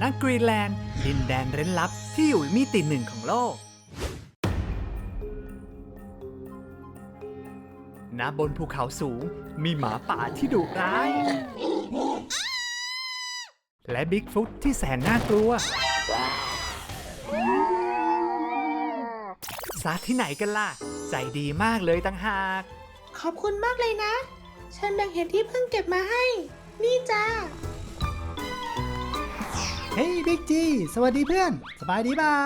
ณกรีนแลนด์ ดินแดนเร้นลับที่อยู่มิติหนึ่งของโลก ณ บนภูเขาสูงมีหมาป่าที่ดุร้าย และบิ๊กฟุตที่แสนน่ากลัวซาที่ไหนกันล่ะ ใจดีมากเลยตั้งหาก ขอบคุณมากเลยนะ ฉันแบ่งเห็ดที่เพิ่งเก็บมาให้ นี่จ้า ฮ้ยบิ๊กจี สวัสดีเพื่อน สบายดีเปล่า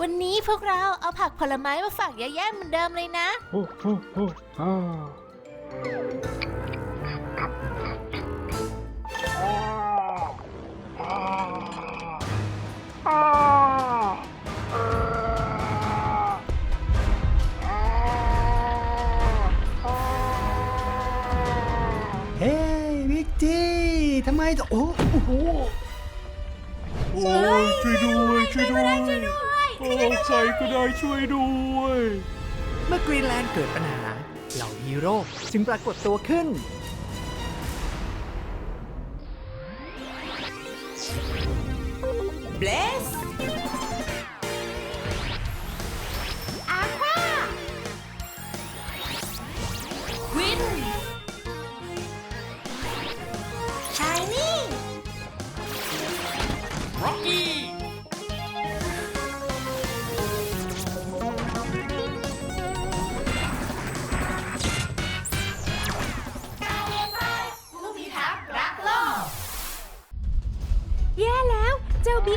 วันนี้พวกเราเอาผักผลไม้มาฝากยาย่าเหมือนเดิมเลยนะ โอ้โหโอ้ฮ่าเฮ้ยบิ๊กจีทำไมจะโอ้โห โอ้ยช่วยด้วยช่วยด้วยโอ้ใครก็ได้ช่วยด้วย เมื่อกรีนแลนด์เกิดปัญหา เหล่าฮีโร่จึงปรากฏตัวขึ้นเ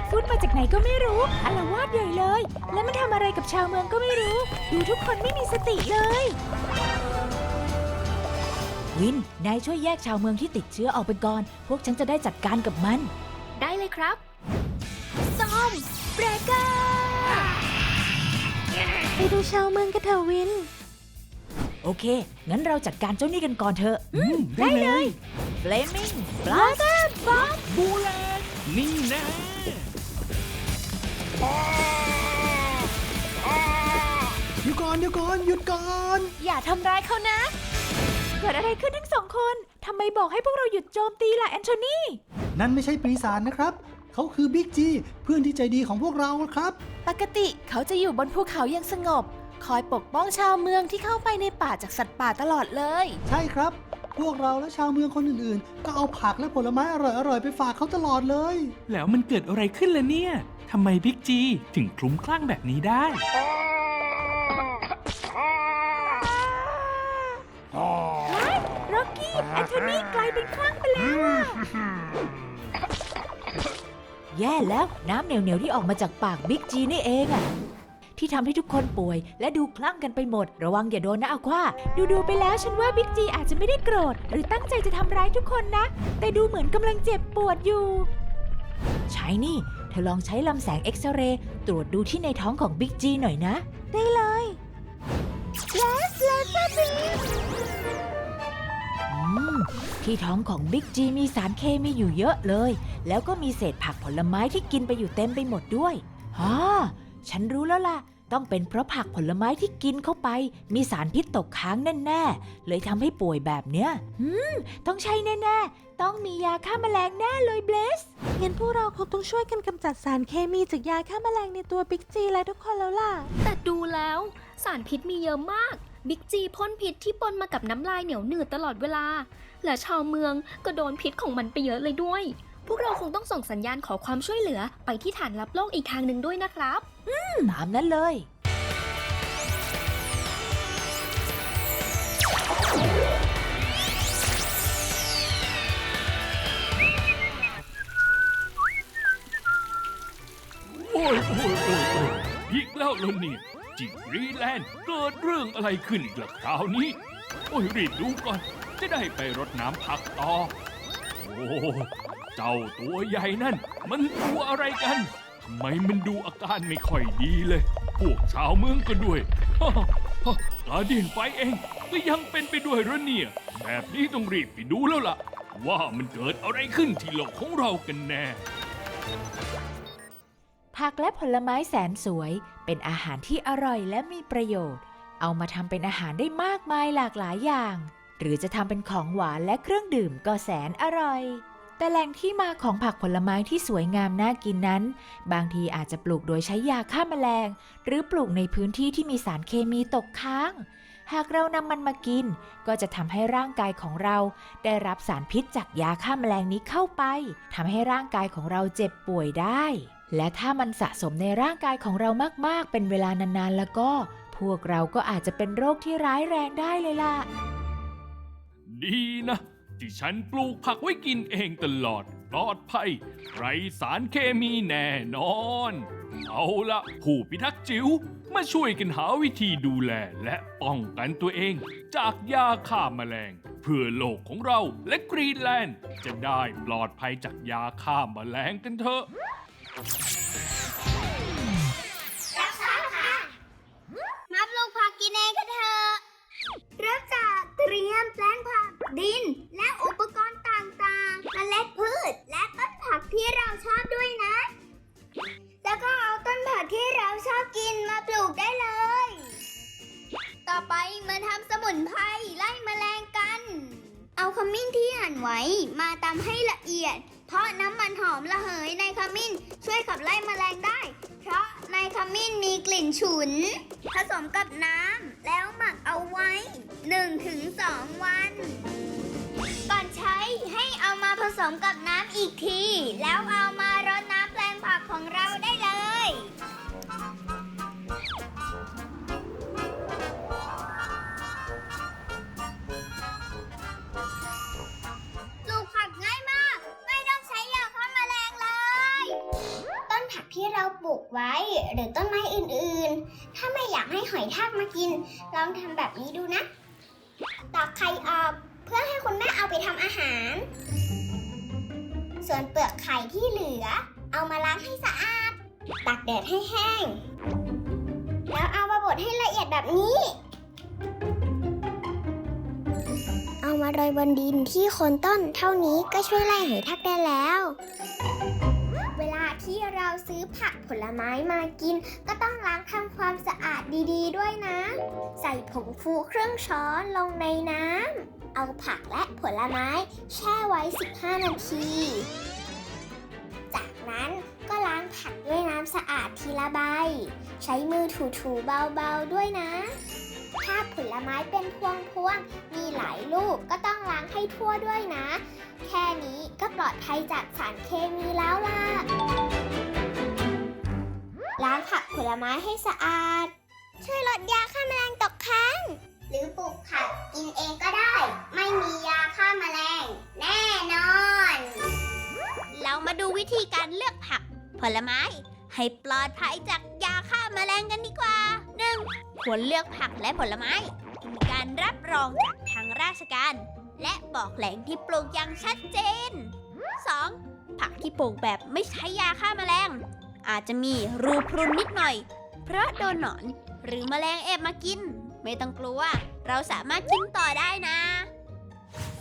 กฟุตมาจากไหนก็ไม่รู้อารวาดใหญ่เลย แล้วมันทำอะไรกับชาวเมืองก็ไม่รู้ ดูทุกคนไม่มีสติเลย วิน นายช่วยแยกชาวเมืองที่ติดเชื้อออกไปก่อน พวกฉันจะได้จัดการกับมัน ได้เลยครับซอมเบรเกอร์ไปดูชาวเมืองกันเถอะวิน โอเค งั้นเราจัดการเจ้านี่กันก่อนเถอะได้เลยเฟลมิงบลัสบอมบูแลนนี่นะ หยุดก่อนหยุดก่อนหยุดก่อน อย่าทำร้ายเขานะ เกิดอะไรขึ้นทั้งสองคนทำไมบอกให้พวกเราหยุดโจมตีล่ะแอนโทนีนั่นไม่ใช่ปีศาจนะครับ เขาคือบิ๊กจีเพื่อนที่ใจดีของพวกเราครับ ปกติเขาจะอยู่บนภูเขาอย่างสงบ คอยปกป้องชาวเมืองที่เข้าไปในป่าจากสัตว์ป่าตลอดเลย ใช่ครับ พวกเราและชาวเมืองคนอื่นๆ ก็เอาผักและผลไม้อร่อยๆ ไปฝากเขาตลอดเลย แล้วมันเกิดอะไรขึ้นล่ะเนี่ย ทำไมบิ๊กจีถึงคลุ้มคลั่งแบบนี้ได้ ร็อกกี้แอนโทนีกลายเป็นคลั่งไปแล้วอะแย่แล้วน้ำเหนียวๆที่ออกมาจากปากบิ๊กจีนี่เองอะที่ทำให้ทุกคนป่วย และดูคลั่งกันไปหมด ระวังอย่าโดนนะอาควาดูๆไปแล้วฉันว่าบิ๊กจีอาจจะไม่ได้โกรธ หรือตั้งใจจะทำร้ายทุกคนนะ แต่ดูเหมือนกำลังเจ็บปวดอยู่ ใช่นี่เธอลองใช้ลำแสงเอ็กซเรย์ตรวจดูที่ในท้องของบิ๊กจีหน่อยนะ ได้เลยเลสเลสบีอืมที่ท้องของบิ๊กจีมีสารเคมีอยู่เยอะเลย แล้วก็มีเศษผักผลไม้ที่กินไปอยู่เต็มไปหมดด้วยฮ่าฉันรู้แล้วล่ะ ต้องเป็นเพราะผักผลไม้ที่กินเข้าไป มีสารพิษตกค้างแน่ๆ เลยทำให้ป่วยแบบเนี้ยอืม ต้องใช่แน่ๆ ต้องมียาฆ่าแมลงแน่เลยเบสงั้นพวกเราคงต้องช่วยกันกำจัดสารเคมีจากยาฆ่าแมลงในตัวบิ๊กจีและทุกคนแล้วล่ะ แต่ดูแล้วสารพิษมีเยอะมาก บิ๊กจีพ่นพิษที่ปนมากับน้ำลายเหนียวหนืดตลอดเวลา และชาวเมืองก็โดนพิษของมันไปเยอะเลยด้วย พวกเราคงต้องส่งสัญญาณขอความช่วยเหลือไปที่ฐานรับโลกอีกทางหนึ่งด้วยนะครับ ตามนั้นเลย โอ้ยโอ้ยโอ้ยโอ้ยอีกแล้วเหรอเนี่ยจิกรีแลนด์เกิดเรื่องอะไรขึ้นอีกล่ะคราวนี้ โอ้ยรีบดูก่อน จะได้ไปรดน้ำผักต่อ โอ้ เจ้าตัวใหญ่นั่น มันตัวอะไรกันทำไมมันดูอาการไม่ค่อยดีเลย พวกชาวเมืองก็ด้วยฮ่าฮ่ากาเดียนไฟเองก็ยังเป็นไปด้วยหรอเนี่ย แบบนี้ต้องรีบไปดูแล้วล่ะ ว่ามันเกิดอะไรขึ้นที่โลกของเรากันแน่ผักและผลไม้แสนสวย เป็นอาหารที่อร่อยและมีประโยชน์ เอามาทำเป็นอาหารได้มากมายหลากหลายอย่าง หรือจะทำเป็นของหวานและเครื่องดื่มก็แสนอร่อย แต่แหล่งที่มาของผักผลไม้ที่สวยงามน่ากินนั้น บางทีอาจจะปลูกโดยใช้ยาฆ่าแมลง หรือปลูกในพื้นที่ที่มีสารเคมีตกค้าง หากเรานำมันมากิน ก็จะทำให้ร่างกายของเราได้รับสารพิษจากยาฆ่าแมลงนี้เข้าไปทำให้ร่างกายของเราเจ็บป่วยได้ และถ้ามันสะสมในร่างกายของเรามากๆ เป็นเวลานานๆแล้วก็ พวกเราก็อาจจะเป็นโรคที่ร้ายแรงได้เลยล่ะ ดีนะ ที่ฉันปลูกผักไว้กินเองตลอด ปลอดภัย ไรสารเคมีแน่นอน เอาละผู้พิทักษ์จิ๋วมาช่วยกันหาวิธีดูแลและป้องกันตัวเอง จากยาฆ่าแมลง เพื่อโลกของเราและกรีนแลนด์ จะได้ปลอดภัยจากยาฆ่าแมลงกันเถอะมาปลูกผักกินเองกันเถอะเริ่มจากเตรียมแปลงผักดิน ที่เราชอบด้วยนะ แล้วก็เอาต้นผักที่เราชอบกินมาปลูกได้เลย ต่อไปมาทำสมุนไพรไล่แมลงกัน เอาขมิ้นที่หั่นไว้มาตำให้ละเอียด เพราะน้ำมันหอมระเหยในขมิ้นช่วยขับไล่แมลงได้ เพราะในขมิ้นมีกลิ่นฉุน ผสมกับน้ำแล้วหมักเอาไว้ 1-2 วันก่อน มาผสมกับน้ำอีกที แล้วเอามารดน้ำแปลงผักของเราได้เลย ปลูกผักง่ายมาก ไม่ต้องใช้ยาฆ่าแมลงเลย ต้นผักที่เราปลูกไว้ หรือต้นไม้อื่นๆ ถ้าไม่อยากให้หอยทากมากิน ลองทำแบบนี้ดูนะ ตอกไข่ออกเพื่อให้คุณแม่เอาไปทำอาหาร ส่วนเปลือกไข่ที่เหลือ เอามาล้างให้สะอาด ตากแดดให้แห้ง แล้วเอามาบดให้ละเอียดแบบนี้ เอามาโรยบนดินที่โคนต้นเท่านี้ก็ช่วยไล่หอยทักได้แล้ว ซื้อผักผลไม้มากิน ก็ต้องล้างทำความสะอาดดี ๆ ด้วยนะ ใส่ผงฟูครึ่งช้อนลงในน้ำ เอาผักและผลไม้แช่ไว้ 15 นาที จากนั้นก็ล้างผักด้วยน้ำสะอาดทีละใบ ใช้มือถูๆเบาๆด้วยนะถ้าผลไม้เป็นพวงๆมีหลายลูกก็ต้องล้างให้ทั่วด้วยนะ แค่นี้ก็ปลอดภัยจากสารเคมีแล้วล่ะ ล้างผักผลไม้ให้สะอาด ช่วยลดยาฆ่าแมลงตกค้าง หรือปลูกผักกินเองก็ได้ ไม่มียาฆ่าแมลง แน่นอน เรามาดูวิธีการเลือกผัก ผลไม้ ให้ปลอดภัยจากยาฆ่าแมลงกันดีกว่า 1. ควรเลือกผักและผลไม้ที่มีการรับรองจากทางราชการ และบอกแหล่งที่ปลูกอย่างชัดเจน 2. ผักที่ปลูกแบบไม่ใช้ยาฆ่าแมลง อาจจะมีรูพรุนนิดหน่อย เพราะโดนหนอนหรือแมลงแอบมากิน ไม่ต้องกลัว เราสามารถกินต่อได้นะ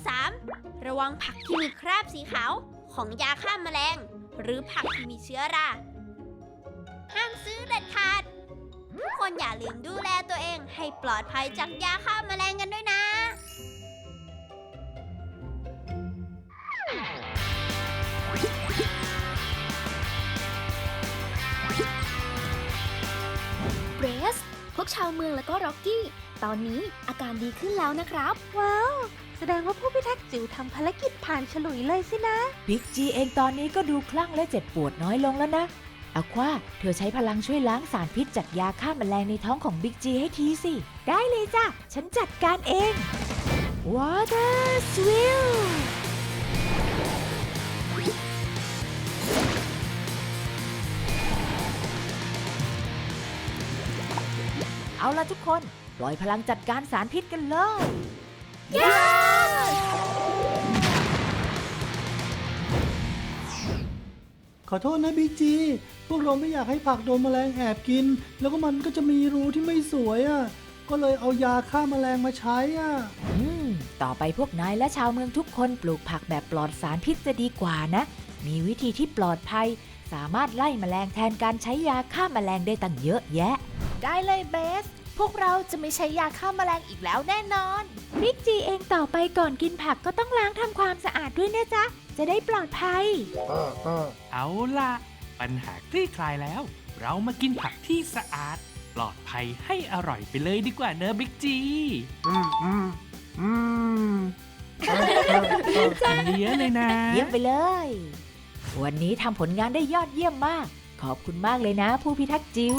3. ระวังผักที่มีคราบสีขาวของยาฆ่าแมลง หรือผักที่มีเชื้อรา ห้ามซื้อเด็ดขาดทุกคนอย่าลืมดูแลตัวเองให้ปลอดภัยจากยาฆ่าแมลงกันด้วยนะ ชาวเมืองแล้วก็ร็อกกี้ ตอนนี้อาการดีขึ้นแล้วนะครับ ว้าว แสดงว่าผู้พิทักษ์จิ๋วทำภารกิจผ่านฉลุยเลยสินะ บิ๊กจีเองตอนนี้ก็ดูคลั่งและเจ็บปวดน้อยลงแล้วนะอะควาเธอใช้พลังช่วยล้างสารพิษจากยาฆ่าแมลงในท้องของบิ๊กจีให้ทีสิ ได้เลยจ้ะ ฉันจัดการเอง Water Swill เอาละทุกคนปล่อยพลังจัดการสารพิษกันเลยขอโทษนะบิ๊กจี พวกเราไม่อยากให้ผักโดนแมลงแอบกิน แล้วก็มันก็จะมีรูที่ไม่สวยอะ่ะ ก็เลยเอายาฆ่าแมลงมาใช้อะ อืม ต่อไปพวกนายและชาวเมืองทุกคนปลูกผักแบบปลอดสารพิษจะดีกว่านะ มีวิธีที่ปลอดภัย สามารถไล่แมลงแทนการใช้ยาฆ่าแมลงได้ตั้งเยอะแยะ ได้เลยเบส พวกเราจะไม่ใช้ยาฆ่าแมลงอีกแล้วแน่นอนบิ๊กจีเองต่อไปก่อนกินผักก็ต้องล้างทำความสะอาดด้วยนะจ๊ะ จะได้ปลอดภัย เอาล่ะ ปัญหาคลี่คลายแล้ว เรามากินผักที่สะอาด ปลอดภัยให้อร่อยไปเลยดีกว่าเนอะบิ๊กจีกินเยอะเลยนะ เยี่ยมไปเลย วันนี้ทำผลงานได้ยอดเยี่ยมมาก ขอบคุณมากเลยนะ ผู้พิทักษ์จิ๋ว